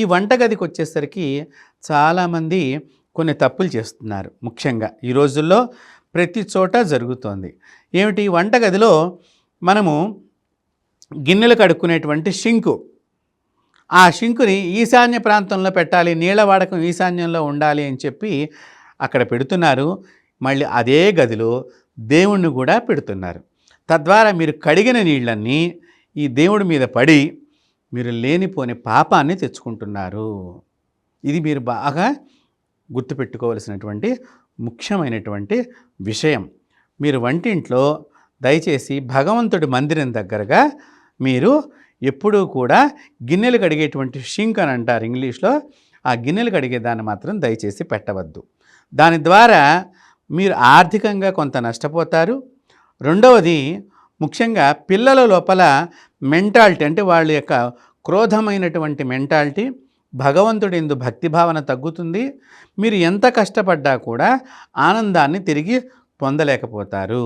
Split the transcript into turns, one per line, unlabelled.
ఈ వంటగదికి వచ్చేసరికి చాలామంది కొన్ని తప్పులు చేస్తున్నారు. ముఖ్యంగా ఈ రోజుల్లో ప్రతి చోట జరుగుతోంది. ఏమిటి? వంటగదిలో మనము గిన్నెలు కడుక్కునేటువంటి షింకు. ఆ షింకుని ఈశాన్య ప్రాంతంలో పెట్టాలి నీళ్ళ వాడకం ఈశాన్యంలో ఉండాలి అని చెప్పి అక్కడ పెడుతున్నారు. మళ్ళీ అదే గదిలో దేవుణ్ణి కూడా పెడుతున్నారు. తద్వారా మీరు కడిగిన నీళ్ళన్నీ ఈ దేవుడి మీద పడి మీరు లేనిపోని పాపాన్ని తెచ్చుకుంటున్నారు. ఇది మీరు బాగా గుర్తుపెట్టుకోవలసినటువంటి ముఖ్యమైనటువంటి విషయం. మీరు వంటింట్లో దయచేసి భగవంతుడి మందిరం దగ్గరగా మీరు ఎప్పుడూ కూడా గిన్నెలు కడిగేటువంటి షింక్ అని అంటారు ఇంగ్లీష్లో. ఆ గిన్నెలు కడిగే దాన్ని మాత్రం దయచేసి పెట్టవద్దు. దాని ద్వారా మీరు ఆర్థికంగా కొంత నష్టపోతారు. రెండవది ముఖ్యంగా పిల్లల లోపల మెంటాలిటీ అంటే వాళ్ళ యొక్క క్రోధమైనటువంటి మెంటాలిటీ భగవంతుడి ఎందు భక్తిభావన తగ్గుతుంది. మీరు ఎంత కష్టపడ్డా కూడా ఆనందాన్ని తిరిగి పొందలేకపోతారు.